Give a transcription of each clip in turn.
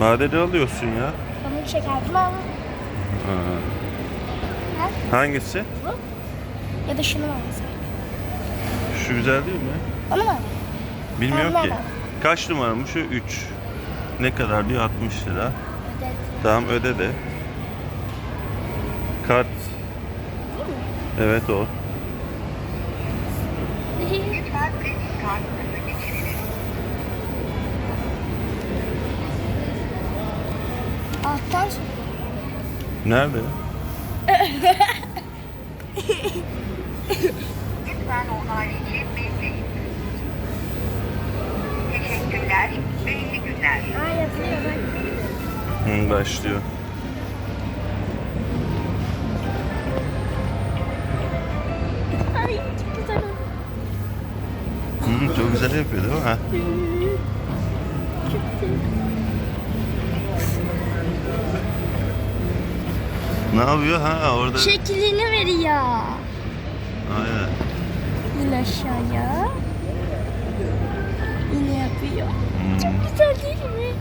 Badeli alıyorsun ya. Pamuk şeker falan. Ha. Ha? Hangisi? Bu. Ya da şunu alsak? Şu güzel değil mi? Onu mu? Bilmiyorum Tamam, ki. Kaç numara mı şu? 3. Ne kadar diyor? 60 lira. Evet. Tamam öde de. Kart. Evet o. Kredi Sonra. Nerede? Lütfen onaylayıcı bekleyin. Teşekkürler ve iyi günler. Aa yapılıyor bak. Hı, başlıyor. Ay çok güzel. Hı, çok güzel yapıyor değil mi? Ha? Çok güzel. Ne yapıyor? Ha orada. Şeklini veriyor. Aynen. İn aşağıya. Yine yapıyor. Hmm. Güzel değil mi?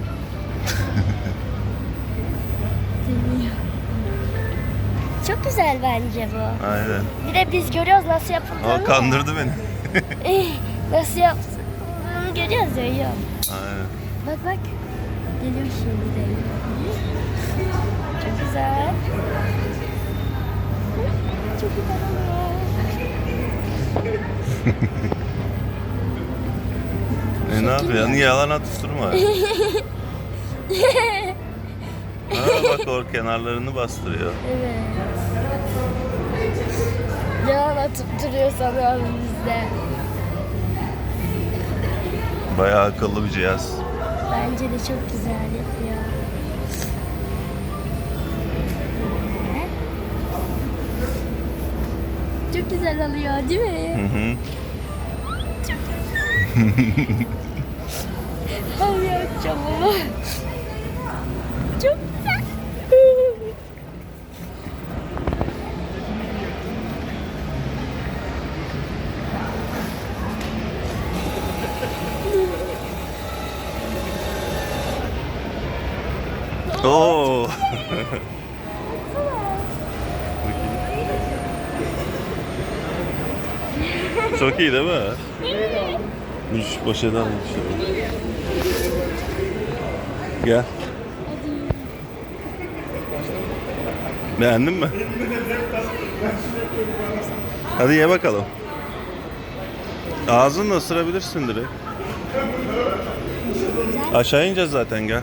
Deniyor. Çok güzel bence bu. Aynen. Bir de biz görüyoruz nasıl yapıldığını. O kandırdı beni. Eh, nasıl yapıldığını görüyoruz ya. Aynen. Bak bak. Geliyor şimdi de. Çok güzel. Çok güzel oluyor. E ne yapıyor? Niye yalan atıştırma? ha bak o kenarlarını bastırıyor. Evet. Yalan atıp duruyor sanıyorum bizde. Bayağı akıllı bir cihaz. Bence de çok güzel. Ne? Çok güzel oluyor değil mi? Hı hı. Ay yapacağım ama. Çok güzel. Oo. Çok iyi değil mi? Düş poşet almış. Gel. Beğendin mi? Hadi ye bakalım. Ağzınla ısırabilirsin direkt. Aşağı ineceğiz zaten gel.